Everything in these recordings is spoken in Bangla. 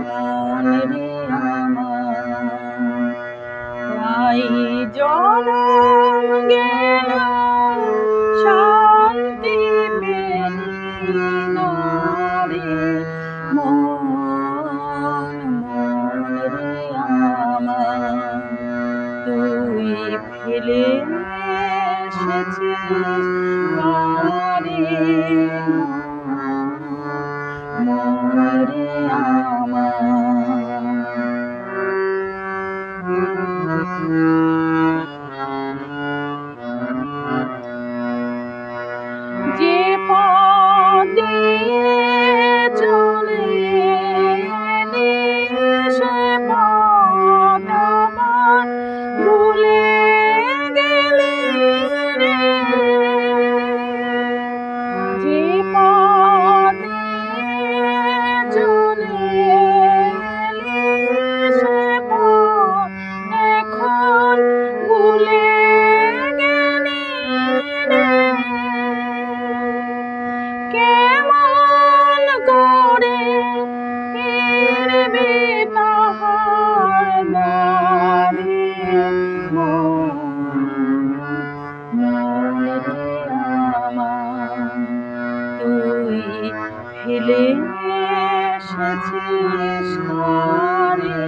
মন রে আমার জনম গেল করে ফিরবে তাহার দ্বারে তুই ফেলে এসেছিস ঘরে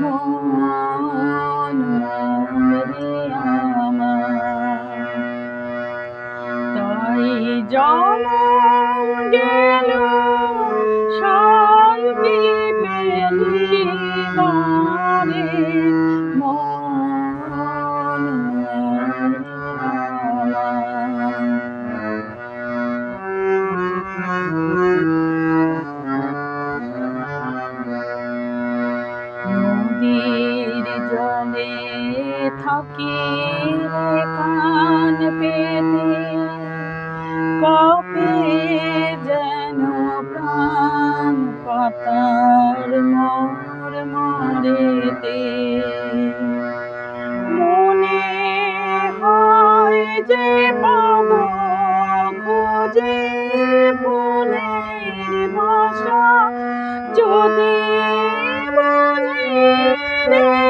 মন মরে আমার। তাই জনম গেল জলে থাকি কান পেতে। কাপে যেন প্রাণ পাতার মোর মরেতে। মনে হয় যে পাব খুঁজে ফুলের ভাষা যদি বুঝি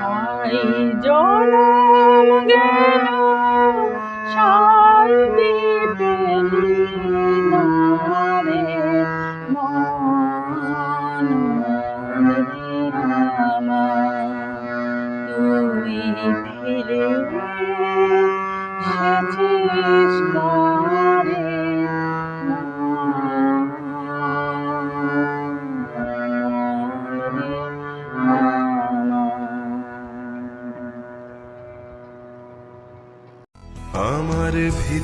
তাই জনম গেল শান্তি পেলি রে মন তুই ফিরে